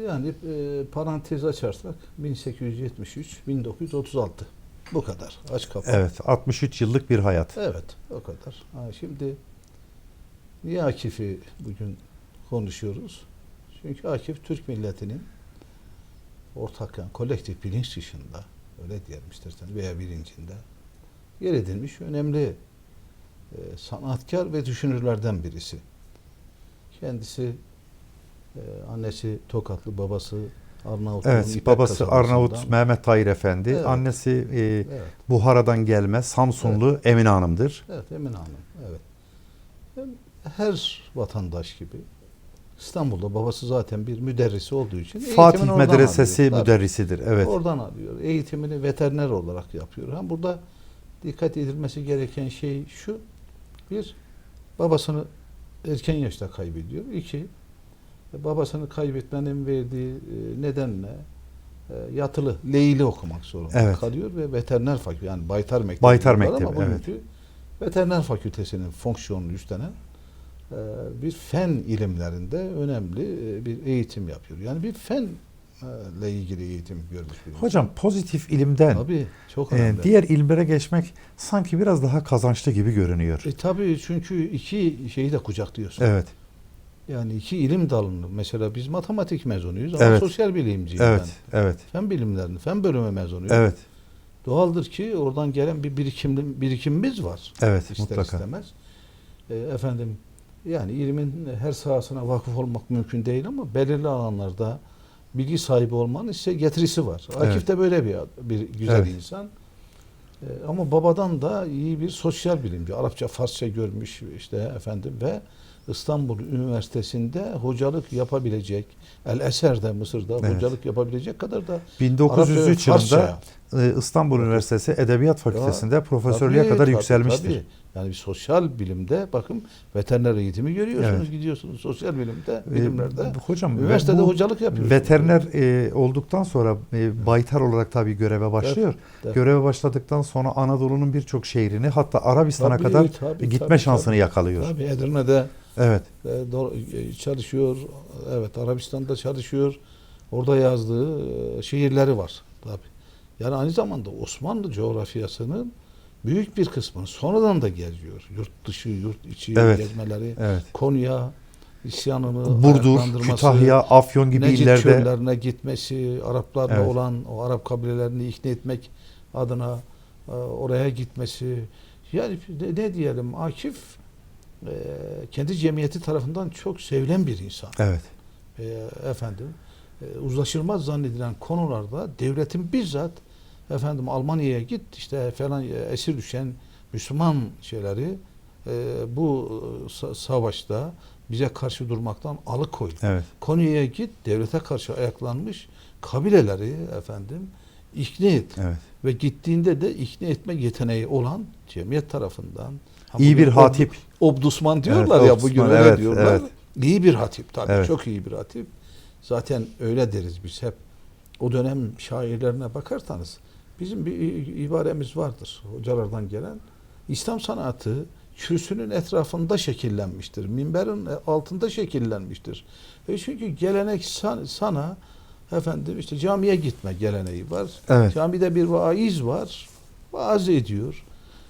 Yani e, parantez açarsak 1873-1936 bu kadar. Aç kafa. Evet, 63 yıllık bir hayat. Evet, o kadar. Ha, şimdi niye Akif'i bugün konuşuyoruz? Çünkü Akif Türk milletinin ortak yani kolektif bilinç dışında öyle diyelim istersen veya bilincinde yer edilmiş önemli e, sanatkar ve düşünürlerden birisi. Kendisi e, annesi Tokatlı, babası Arnavut. Evet, babası Arnavut Mehmet Tahir Efendi, Evet. annesi e, Evet. Buhara'dan gelme Samsunlu Emine Hanım'dır. Evet Emin Hanım. Evet. Her vatandaş gibi İstanbul'da babası zaten bir müderrisi olduğu için Fatih Medresesi alıyor. Müderrisidir. Evet. Oradan alıyor. Eğitimini veteriner olarak yapıyor. Hem burada dikkat edilmesi gereken şey şu. Bir, babasını erken yaşta kaybediyor. İki, babasını kaybetmenin verdiği e, nedenle e, yatılı, leyli okumak zorunda Evet. kalıyor ve veteriner fakültesi yani Baytar Mektebi. Baytar Mektebi, ama evet. veteriner fakültesinin fonksiyonunu üstlenen e, bir fen ilimlerinde önemli e, bir eğitim yapıyor. Yani bir fen e, ile ilgili eğitim görmüş bir. Hocam pozitif ilimden Tabii çok e, önemli. diğer ilimlere geçmek sanki biraz daha kazançlı gibi görünüyor. E, tabii çünkü iki şeyi de kucaklıyorsun. Evet. Yani iki ilim dalını mesela biz matematik mezunuyuz ama Evet. sosyal bilimciyim Evet. ben. Evet. Fen bilimlerini, fen bölümü mezunuyum. Evet. Doğaldır ki oradan gelen bir birikim, birikimimiz var. Evet, İster mutlaka. istemez. E, efendim yani ilimin her sahasına vakıf olmak mümkün değil ama belirli alanlarda bilgi sahibi olmanın size getirisi var. Akif Evet. de böyle bir bir güzel Evet. insan. E, ama babadan da iyi bir sosyal bilimci. Arapça, Farsça görmüş işte efendim ve İstanbul Üniversitesi'nde hocalık yapabilecek, El Eser'de Mısır'da Evet. hocalık yapabilecek kadar da 1903 Arapça, yılında e, İstanbul Üniversitesi Edebiyat Fakültesi'nde profesörlüğe Tabii, kadar tabii, yükselmiştir. tabii. Yani bir sosyal bilimde bakın veteriner eğitimi görüyorsunuz, Evet. gidiyorsunuz sosyal bilimde, E, bilimlerde. hocam üniversitede bu hocalık yapıyorsunuz. Veteriner e, olduktan sonra e, baytar olarak tabii göreve başlıyor. evet. Göreve başladıktan sonra Anadolu'nun birçok şehrini hatta Arabistan'a Tabii, kadar tabii, gitme tabii, şansını tabii. yakalıyor. Tabii Edirne'de Evet. e, e, çalışıyor. Evet Arabistan'da çalışıyor. Orada yazdığı e, şiirleri var. Tabii. Yani aynı zamanda Osmanlı coğrafyasının büyük bir kısmını sonradan da geziyor. Yurt dışı, yurt içi Evet. gezmeleri. Evet. Konya isyanını Burdur, Kütahya, Afyon gibi Necip illerde çöllerine gitmesi, Araplarla Evet. olan o Arap kabilelerini ikna etmek adına e, oraya gitmesi. Yani ne, ne diyelim Akif e, kendi cemiyeti tarafından çok sevilen bir insan. Evet. E, efendim e, uzlaşılmaz zannedilen konularda devletin bizzat efendim Almanya'ya git işte falan e, esir düşen Müslüman şeyleri e, bu e, sa- savaşta bize karşı durmaktan alıkoydu. Evet. Konya'ya git devlete karşı ayaklanmış kabileleri efendim ikna et. Evet. Ve gittiğinde de ikna etme yeteneği olan cemiyet tarafından ha İyi bir hatip. Ob, obdusman diyorlar Evet, ya obdusman, bugün öyle evet, diyorlar. evet. İyi bir hatip tabii Evet. çok iyi bir hatip. Zaten öyle deriz biz hep. O dönem şairlerine bakarsanız bizim bir ibaremiz vardır hocalardan gelen. İslam sanatı kürsünün etrafında şekillenmiştir. Minberin altında şekillenmiştir. E çünkü gelenek san- sana efendim işte camiye gitme geleneği var. Evet. Camide bir vaiz var. Vaaz ediyor.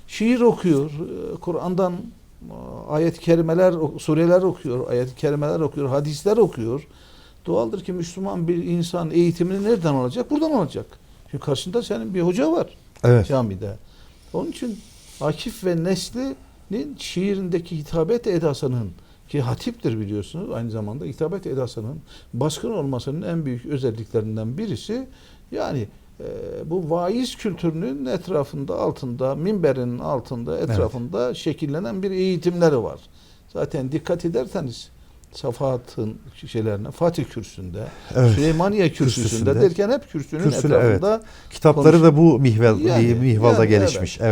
Şiir okuyor. e, Kur'an'dan e, ayet-i kerimeler, sureler okuyor. Ayet-i kerimeler okuyor. Hadisler okuyor. Doğaldır ki Müslüman bir insan eğitimini nereden alacak? Buradan alacak. Çünkü karşında senin bir hoca var Evet. camide. Onun için Akif ve Nesli'nin şiirindeki hitabet edasının ki hatiptir biliyorsunuz aynı zamanda hitabet edasının baskın olmasının en büyük özelliklerinden birisi yani e, bu vaiz kültürünün etrafında altında minberinin altında etrafında şekillenen bir eğitimleri var. Zaten dikkat ederseniz Safahat'ın şeylerine Fatih Kürsü'nde, Evet. Süleymaniye Kürsüsü'nde, Kürsüsünde. derken hep kürsünün Kürsüne, evet. etrafında Kitapları da bu mihval, Yani, mihvalda yani, gelişmiş. Evet.